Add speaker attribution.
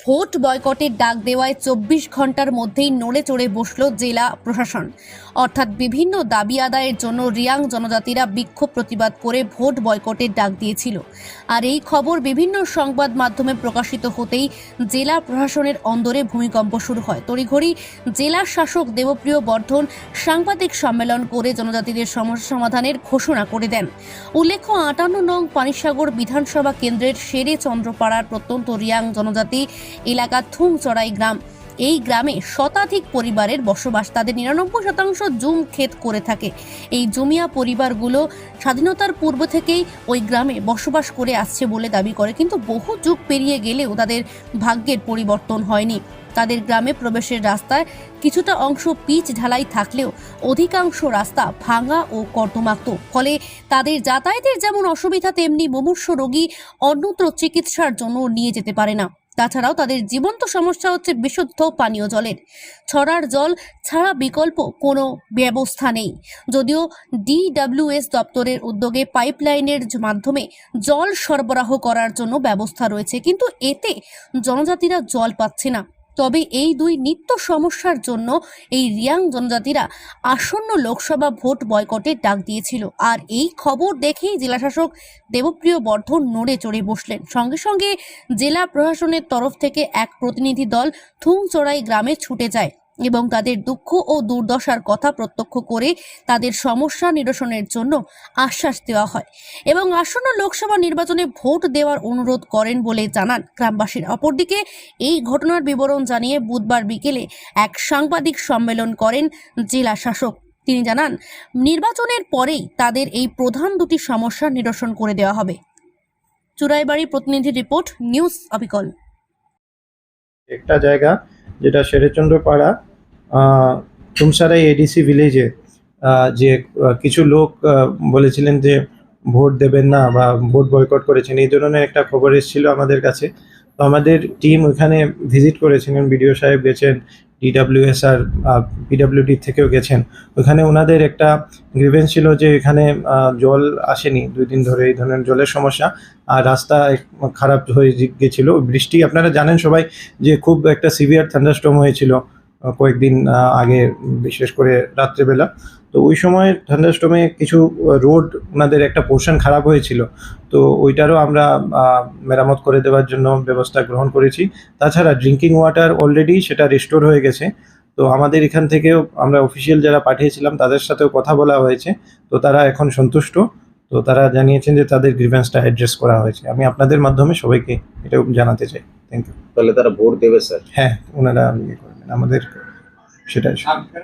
Speaker 1: Vote বয়কটের ডাক দেওয়ায় চব্বিশ ঘণ্টার মধ্যেই নড়ে চড়ে বসল জেলা প্রশাসন। অর্থাৎ বিভিন্ন দাবি আদায়ের জন্য রিয়াং জনজাতিরা বিক্ষোভ প্রতিবাদ করে ভোট বয়কটের ডাক দিয়েছিল। আর এই খবর বিভিন্ন সংবাদ মাধ্যমে প্রকাশিত হতেই জেলা প্রশাসনের অন্দরে ভূমিকম্প শুরু হয়। তড়িঘড়ি জেলা শাসক দেবপ্রিয় বর্ধন সাংবাদিক সম্মেলন করে জনজাতিদের সমস্যা সমাধানের ঘোষণা করে দেন। উল্লেখ্য, আটান্ন নং পানিসাগর বিধানসভা কেন্দ্রের শেরে চন্দ্রপাড়ার প্রত্যন্ত রিয়াং জনজাতি এলাকা থুংচড়াই গ্রাম। এই গ্রামে শতাধিক পরিবারের বসবাস, তাদের নিরানব্বই শতাংশ জুম ক্ষেত করে থাকে। এই জমিয়া পরিবারগুলো স্বাধীনতার পূর্ব থেকেই ওই গ্রামে বসবাস করে আসছে বলে দাবি করে, কিন্তু বহু যুগ পেরিয়ে গেলেও তাদের ভাগ্যের পরিবর্তন হয়নি। তাদের গ্রামে প্রবেশের রাস্তায় কিছুটা অংশ পিচ ঢালাই থাকলেও অধিকাংশ রাস্তা ভাঙা ও কর্দমাক্ত। ফলে তাদের যাতায়াতের যেমন অসুবিধা, তেমনি মুমূর্ষ রোগী অন্যত্র চিকিৎসার জন্য নিয়ে যেতে পারে না। তাছাড়াও তাদের জীবন্ত সমস্যা হচ্ছে বিশুদ্ধ পানীয় জলের। ছড়ার জল ছাড়া বিকল্প কোনো ব্যবস্থা নেই। যদিও ডিডাব্লিউএস দপ্তরের উদ্যোগে পাইপলাইনের মাধ্যমে জল সরবরাহ করার জন্য ব্যবস্থা রয়েছে, কিন্তু এতে জনজাতিরা জল পাচ্ছে না। তবে এই দুই নিত্য সমস্যার জন্য এই রিয়াং জনজাতিরা আসন্ন লোকসভা ভোট বয়কটের ডাক দিয়েছিল। আর এই খবর দেখেই জেলাশাসক দেবপ্রিয় বর্ধন নড়ে চড়ে বসলেন। সঙ্গে সঙ্গে জেলা প্রশাসনের তরফ থেকে এক প্রতিনিধি দল থুংচড়াই গ্রামে ছুটে যায়। এবং তাদের দুঃখ ও দুর্দশার কথা প্রত্যক্ষ করে তাদের সমস্যা নিরসনের জন্য আশ্বাস দেওয়া হয় এবং আসন্ন লোকসভা নির্বাচনে ভোট দেওয়ার অনুরোধ করেন বলে জানান গ্রামবাসীরা। অপরদিকে এই ঘটনার বিবরণ জানিয়ে বুধবার বিকেলে এক সাংবাদিক সম্মেলন করেন জেলা শাসক। তিনি জানান, নির্বাচনের পরেই তাদের এই প্রধান দুটি সমস্যা নিরসন করে দেওয়া হবে। চুরাইবাড়ি প্রতিনিধি রিপোর্ট, নিউজ অবিকল।
Speaker 2: একটা জায়গা যেটা শেরেচন্দ্র পাড়া তুমসারাই এডিসি ভিলেজে যে কিছু লোক বলেছিলেন যে ভোট দেবেন না বা ভোট বয়কট করেছেন, এই ধরনের একটা খবর এসেছিল আমাদের কাছে। তো আমাদের টিম ওখানে ভিজিট করেছিলেন, বিডিও সাহেব গেছেন ডিডাব্লিউএস আর পিডাব্লিউডি থেকেও গেছেন। ওখানে ওনাদের একটা গ্রিভেন্স ছিল যে এখানে জল আসেনি, দুই দিন ধরে এই ধরনের জলের সমস্যা, আর রাস্তা খারাপ হয়ে গেছিল। বৃষ্টি, আপনারা জানেন সবাই যে খুব একটা সিভিয়ার থান্ডারস্টম হয়েছিল। কয়েকদিন আগে বিশেষ করে রাত্রেবেলা। তো ওই সময় থান্ডারস্টর্মে কিছু রোড ওনাদের একটা পোর্শন খারাপ হয়েছিল। তো ওইটারও আমরা মেরামত করে দেওয়ার জন্য ব্যবস্থা গ্রহণ করেছি। তাছাড়া ড্রিঙ্কিং ওয়াটার অলরেডি সেটা রিস্টোর হয়ে গেছে। তো আমাদের এখান থেকেও আমরা অফিসিয়াল যারা পাঠিয়েছিলাম তাদের সাথেও কথা বলা হয়েছে। তো তারা এখন সন্তুষ্ট। তো তারা জানিয়েছেন যে তাদের গ্রিভেন্সটা অ্যাড্রেস করা হয়েছে। আমি আপনাদের মাধ্যমে সবাইকে এটাও জানাতে চাই। থ্যাংক ইউ
Speaker 3: তাহলে তারা ভোট দেবে স্যার?
Speaker 2: হ্যাঁ ওনারা ইয়ে আমাদের সেটাই।